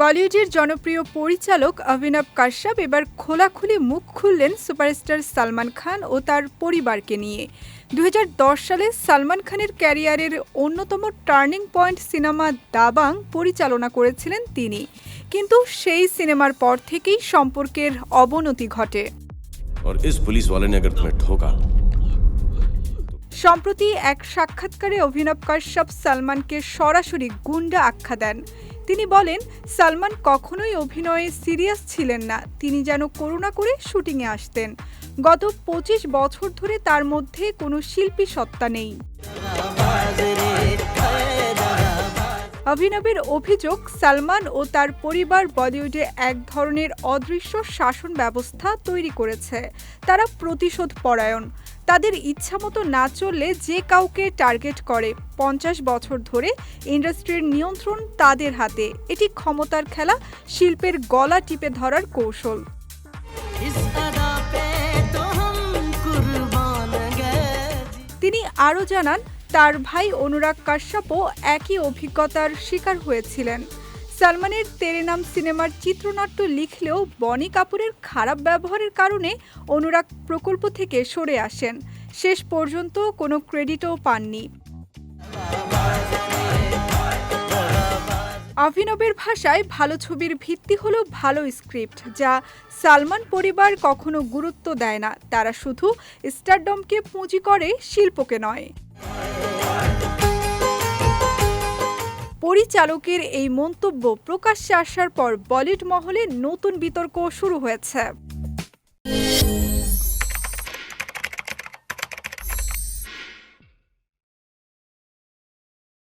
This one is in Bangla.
বলিউডের জনপ্রিয় পরিচালক অভিনব কাশ্যপ এবার খোলাখুলি মুখ খুললেন সুপারস্টার সালমান খান ও তার পরিবারকে নিয়ে দু সালে সালমান খানের ক্যারিয়ারের অন্যতম টার্নিং পয়েন্ট সিনেমা দাবাং পরিচালনা করেছিলেন তিনি কিন্তু সেই সিনেমার পর থেকেই সম্পর্কের অবনতি ঘটে और इस पुलिस वाले ने अगर तुम्हें ठोका সম্প্রতি এক সাক্ষাৎকারে অভিনব কাশ্যপ সালমানকে সরাসরি গুন্ডা আখ্যা দেন। তিনি বলেন, সালমান কখনোই অভিনয়ে সিরিয়াস ছিলেন না, তিনি যেন করুণা করে শুটিংয়ে আসতেন। গত পঁচিশ বছর ধরে তার মধ্যে কোনো শিল্পী সত্তা নেই। অভিনবের অভিযোগ সালমান ও তার পরিবার বলিউডে এক ধরনের অদৃশ্য শাসন ব্যবস্থা তৈরি করেছে। তারা প্রতিশোধ পরায়ণ। তাদের ইচ্ছামতো না চললে যে কাউকে টার্গেট করে। পঞ্চাশ বছর ধরে ইন্ডাস্ট্রির নিয়ন্ত্রণ তাদের হাতে। এটি ক্ষমতার খেলা শিল্পের গলা টিপে ধরার কৌশল। তিনি আরও জানান তার ভাই অনুরাগ কাশ্যপও একই অভিজ্ঞতার শিকার হয়েছিলেন। সালমানের তেরে নাম সিনেমার চিত্রনাট্য লিখলেও বনি কাপুরের খারাপ ব্যবহারের কারণে অনুরাগ প্রকল্প থেকে সরে আসেন। শেষ পর্যন্ত কোনো ক্রেডিটও পাননি। অভিনবের ভাষায় ভালো ছবির ভিত্তি হলো ভালো স্ক্রিপ্ট, যা সালমান পরিবার কখনো গুরুত্ব দেয় না। তারা শুধু স্টারডমকে পুঁজি করে শিল্পকে নয়। পরিচালকের এই মন্তব্য প্রকাশ্যে আসার পর বলিউড মহলে নতুন বিতর্ক শুরু হয়েছে।